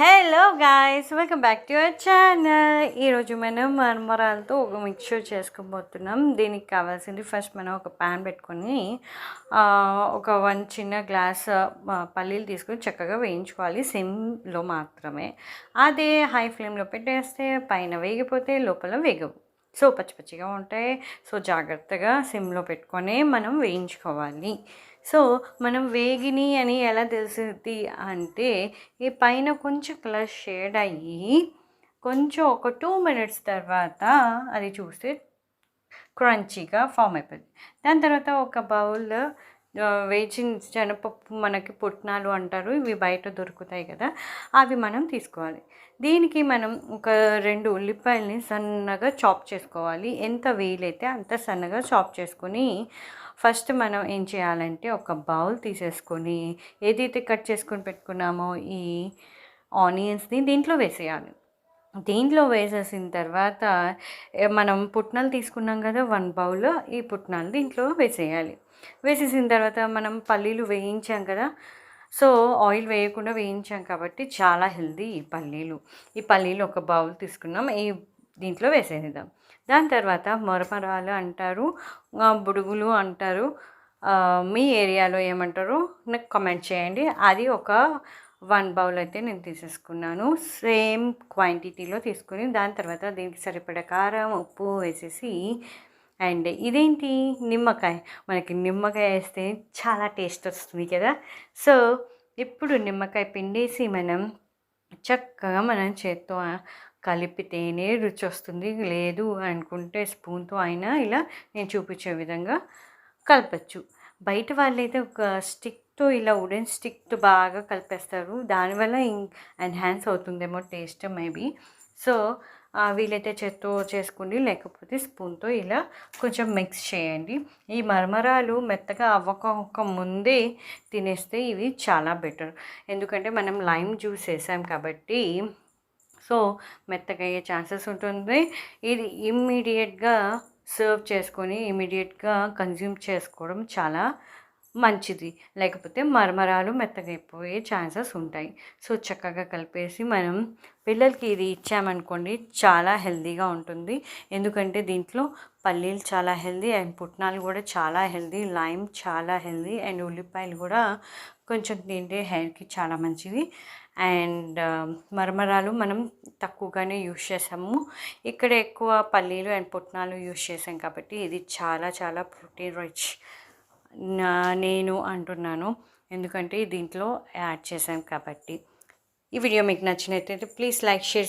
Hello guys welcome back to your channel ఈరోజు మనం మరమరాలతో ఒక మిక్చర్ చేసుకోబోతున్నాం దీనికి కావాల్సింది ఫస్ట్ మనం ఒక ప్యాన్ పెట్టుకొని ఒక వన్ చిన్న గ్లాస్ పల్లీలు తీసుకొని చక్కగా వేయించుకోవాలి. సిమ్లో మాత్రమే. అదే హై ఫ్లేమ్లో పెట్టేస్తే పైన వేగిపోతే లోపల వేగవు. సో పచ్చి పచ్చిగా ఉంటాయి. సో జాగ్రత్తగా సిమ్లో పెట్టుకొని మనం వేయించుకోవాలి. సో మనం వేగిని అని ఎలా తెలుస్తుంది అంటే ఈ పైన కొంచెం కలర్ షేడ్ అయ్యి కొంచెం ఒక టూ మినిట్స్ తర్వాత అది చూస్తే క్రంచీగా ఫామ్ అయిపోయింది. దాని తర్వాత ఒక బౌల్ వేచిన శనగపప్పు మనకి పుట్నాలు అంటారు ఇవి బయట దొరుకుతాయి కదా అవి మనం తీసుకోవాలి. దీనికి మనం ఒక రెండు ఉల్లిపాయలని సన్నగా చాప్ చేసుకోవాలి. ఎంత వీలైతే అంత సన్నగా చాప్ చేసుకొని ఫస్ట్ మనం ఏం చేయాలంటే ఒక బౌల్ తీసేసుకొని ఏదైతే కట్ చేసుకొని పెట్టుకున్నామో ఈ ఆనియన్స్ని దీంట్లో వేసేయాలి. దీంట్లో వేసేసిన తర్వాత మనం పుట్నాలు తీసుకున్నాం కదా వన్ బౌల్ ఈ పుట్నాలు దీంట్లో వేసేయాలి. వేసేసిన తర్వాత మనం పల్లీలు వేయించాం కదా సో ఆయిల్ వేయకుండా వేయించాం కాబట్టి చాలా హెల్దీ ఈ పల్లీలు. ఈ పల్లీలు ఒక బౌల్ తీసుకున్నాం ఈ దీంట్లో వేసేద్దాం దాని తర్వాత మొరమరాలు అంటారు బుడుగులు అంటారు మీ ఏరియాలో ఏమంటారు నాకు కామెంట్ చేయండి. అది ఒక వన్ బౌల్ అయితే నేను తీసేసుకున్నాను. సేమ్ క్వాంటిటీలో తీసుకుని దాని తర్వాత దీనికి సరిపడ కారం ఉప్పు వేసేసి అండ్ ఇదేంటి? నిమ్మకాయ. మనకి నిమ్మకాయ వేస్తే చాలా టేస్ట్ వస్తుంది కదా. సో ఇప్పుడు నిమ్మకాయ పిండేసి మనం చక్కగా మనం చేత్తో కలిపితేనే రుచి వస్తుంది. లేదు అనుకుంటే స్పూన్తో అయినా ఇలా నేను చూపించే విధంగా కలపచ్చు. బయట వాళ్ళైతే ఒక స్టిక్ తో ఇలా వుడెన్ స్టిక్తో బాగా కలిపేస్తారు. దానివల్ల ఎన్హాన్స్ అవుతుందేమో టేస్ట్ మేబీ. సో వీలైతే చేత్తో చేసుకోండి. లేకపోతే స్పూన్తో ఇలా కొంచెం మిక్స్ చేయండి. ఈ మరమరాలు మెత్తగా అవ్వక ముందే తినేస్తే ఇవి చాలా బెటర్. ఎందుకంటే మనం లైమ్ జ్యూస్ వేసాం కాబట్టి సో మెత్తగా అయ్యే ఛాన్సెస్ ఉంటుంది. ఇది ఇమ్మీడియట్గా సర్వ్ చేసుకొని ఇమీడియట్గా కన్జ్యూమ్ చేసుకోవడం చాలా మంచిది. లేకపోతే మరమరాలు మెత్తగా అయిపోయే ఛాన్సెస్ ఉంటాయి. సో చక్కగా కలిపేసి మనం పిల్లలకి ఇది ఇచ్చామనుకోండి చాలా హెల్దీగా ఉంటుంది. ఎందుకంటే దీంట్లో పల్లీలు చాలా హెల్దీ అండ్ పుట్నాలు కూడా చాలా హెల్దీ లైమ్ చాలా హెల్దీ అండ్ ఉల్లిపాయలు కూడా కొంచెం తింటే హెయిర్కి చాలా మంచిది. అండ్ మరమరాలు మనం తక్కువగానే యూస్ చేసాము. ఇక్కడ ఎక్కువ పల్లీలు అండ్ పుట్నాలు యూస్ చేసాం కాబట్టి ఇది చాలా చాలా ప్రోటీన్ రిచ్ నేను అంటున్నాను. ఎందుకంటే దీంట్లో యాడ్ చేశాను కాబట్టి. ఈ వీడియో మీకు నచ్చినట్లయితే ప్లీజ్ లైక్ షేర్